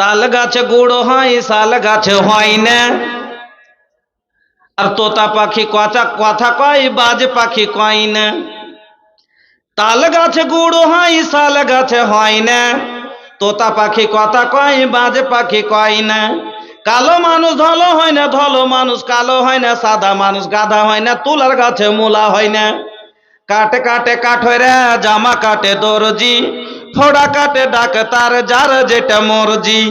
তাল গাছে গুড় হয়, শাল গাছে হয় না। আর তোতা পাখি কথা কথা কয়, বাজ পাখি কয় না। তাল গাছে গুড় হয়, শাল গাছে হয় না। তোতা পাখি কথা কয়, বাজ পাখি কয় না। কালো মানুষ ধলো হয় না, ধলো মানুষ কালো হয় না। সাদা মানুষ গাধা হয় না, তুলার গাছে মূলা হয় না। কাটে কাটে কাঠরে, জামা কাটে দর্জি। ফোড়া কাটে ডাক্তার যার যেটা মর্জি।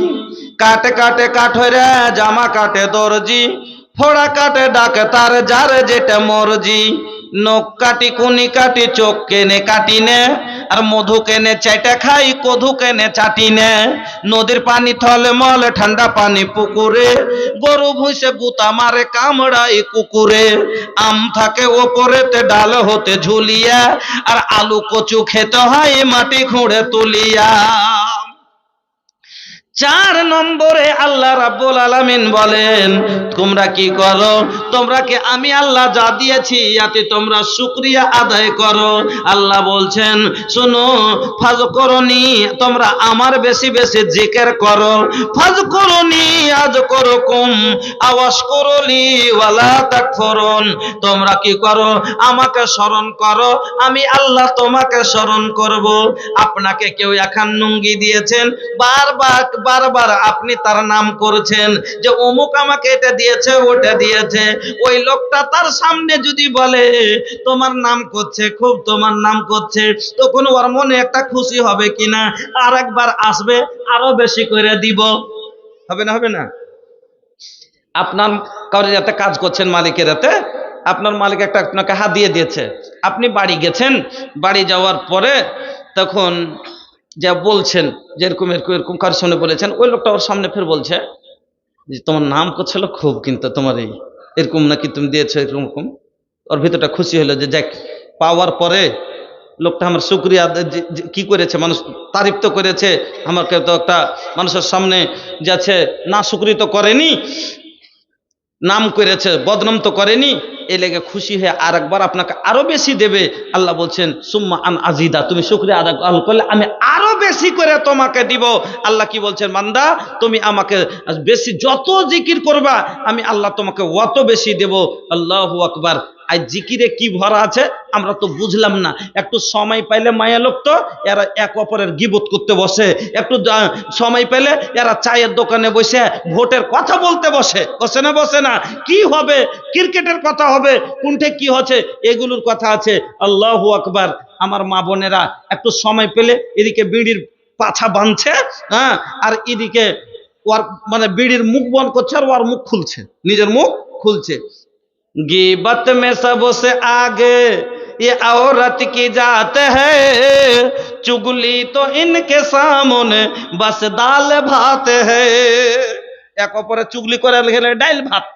কাটে কাটে কাঠরে, জামা কাটে দর্জি। ফোড়া কাটে ডাক্তার যার যেটা মর্জি। নখ কাটি, কুনি কাটি, চোখ কেনে, কাটি নে। আর মধু কেনে চাইটা খাই, কধু কেনে চাটি নে। নদীর পানি থলে মল, ঠান্ডা পানি পুকুরে। গরু ভুঁসে গুতা মারে কামড়াই কুকুরে। আম থাকে ওপরেতে, ডাল হতে ঝুলিয়া। আর আলু কচু খেতে হয়, মাটি খুঁড়ে তুলিয়া। চার নম্বরে আল্লাহ রাব্বুল আলামিন বলেন, তোমরা কি করো? তোমরা কি আমি আল্লাহ যা দিয়েছি, ইয়াতে তোমরা শুকরিয়া আদায় করো। আল্লাহ বলছেন, শোনো, ফাজ করনি, তোমরা আমার বেশি বেশি জিকির করো। ফাজ করনি, আজ করো কুম আওয়াজ করলি, ওয়ালা তাকফুরুন। তোমরা কি করো? আমাকে স্মরণ করো, আমি আল্লাহ তোমাকে স্মরণ করব। আপনাকে কেউ এখন নুঙ্গি দিয়েছেন? বারবার বারবার আপনি তার নাম করছেন যে অমুক আমাকে এটা দিয়েছে, ওটা দিয়েছে। ওই লোকটা তার সামনে যদি বলে, তোমার নাম করছে, খুব তোমার নাম করছে, তখন ওর মনে একটা খুশি হবে কিনা? আর একবার আসবে, আরও বেশি করে দিব। হবে না হবে না? আপনার কারও যাতে কাজ করছেন মালিকের হাতে, আপনার মালিক একটা আপনাকে হাত দিয়ে দিয়েছে। আপনি বাড়ি গেছেন, বাড়ি যাওয়ার পরে তখন যা বলছেন যে এরকম এরকম কার সামনে বলেছেন, ওই লোকটা ওর সামনে ফের বলছে যে, তোমার নাম করছিল খুব কিন্তু তোমার এই এরকম নাকি তুমি দিয়েছ এরকম। ওর ভিতরটা খুশি হলো যে, যাক, পাওয়ার পরে লোকটা আমার শুক্রিয়া কি করেছে মানুষ তারিফ তো করেছে, আমাকে তো একটা মানুষের সামনে যাচ্ছে, না শুক্রি তো করেনি নাম করেছে, বদনাম তো করেনি। এ লেগে খুশি হয়ে আর একবার আপনাকে আরও বেশি দেবে। আল্লাহ বলছেন, সুম্মা আন আজিদা, তুমি শুক্রিয়া আদা করলে আমি আরও বেশি করে তোমাকে দিব। আল্লাহ কি বলছেন মান্দা তুমি আমাকে বেশি, যত জিকির করবা, আমি আল্লাহ তোমাকে অত বেশি দেব। আল্লাহ আকবার। আর জিকিরে কি ভরা আছে, আমরা তো বুঝলাম না। একটু সময় পাইলে মায়া লোক তো, এরা এক অপরের গিবত করতে বসে। একটু সময় পেলে এরা চায়ের দোকানে বসে, ভোটের কথা বলতে বসে। বসে না বসে না। কি হবে? ক্রিকেটের কথা হবে। কোনটে কি হচ্ছে? এগুলোর কথা আছে। আল্লাহু আকবার। আমার মা বোনেরা, একটু সময় পেলে এদিকে বিড়ির পাছা বাঁধছে হ্যাঁ আর এদিকে ওর মানে বিড়ির মুখ বন্ধ করছে আর ওর মুখ খুলছে। নিজের মুখ খুলছে। गीबत में सबसे आगे ये औरत की जात है। चुगली तो इनके सामने बस दाल भात है। एक चुगली कर डाल भात।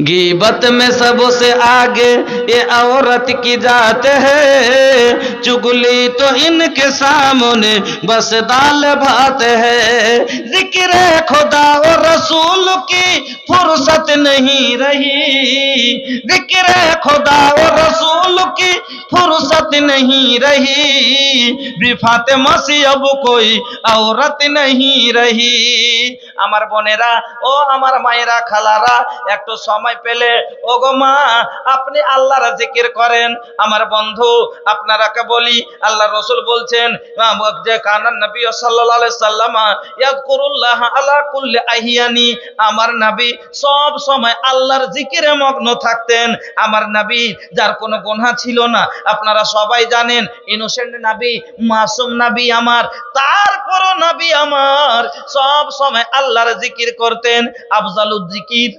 गिबत में सबसे आगे ये औरत की जात है चुगली तो इनके सामने बस दाल भात है जिक्र खुदा और रसूल की फुर्सत नहीं रही जिक्र खुदा और रसूल की फुर्सत नहीं रही बिफात मसी अब कोई औरत नहीं रही আমার বোনেরা ও আমার মায়েরা খালারা একটু সময় পেলে ও গো মা, আপনি আল্লাহর জিকির করেন। আমার বন্ধু, আপনারাকে বলি, আল্লাহ রসুল বলছেন যে কানান নবী সাল্লাল্লাহু সাল্লাম আলা কুল্লি আহিয়ানি। আমার নবী সব সময় আল্লাহর জিকিরে মগ্ন থাকতেন। আমার নবী, যার কোনো গুনাহ ছিল না, আপনারা সবাই জানেন ইনোসেন্ট নবী, মাসুম নবী আমার, তারপরও নবী আমার সব সময় আল্লাহর জিকির করতেন। আফজালুল জিকির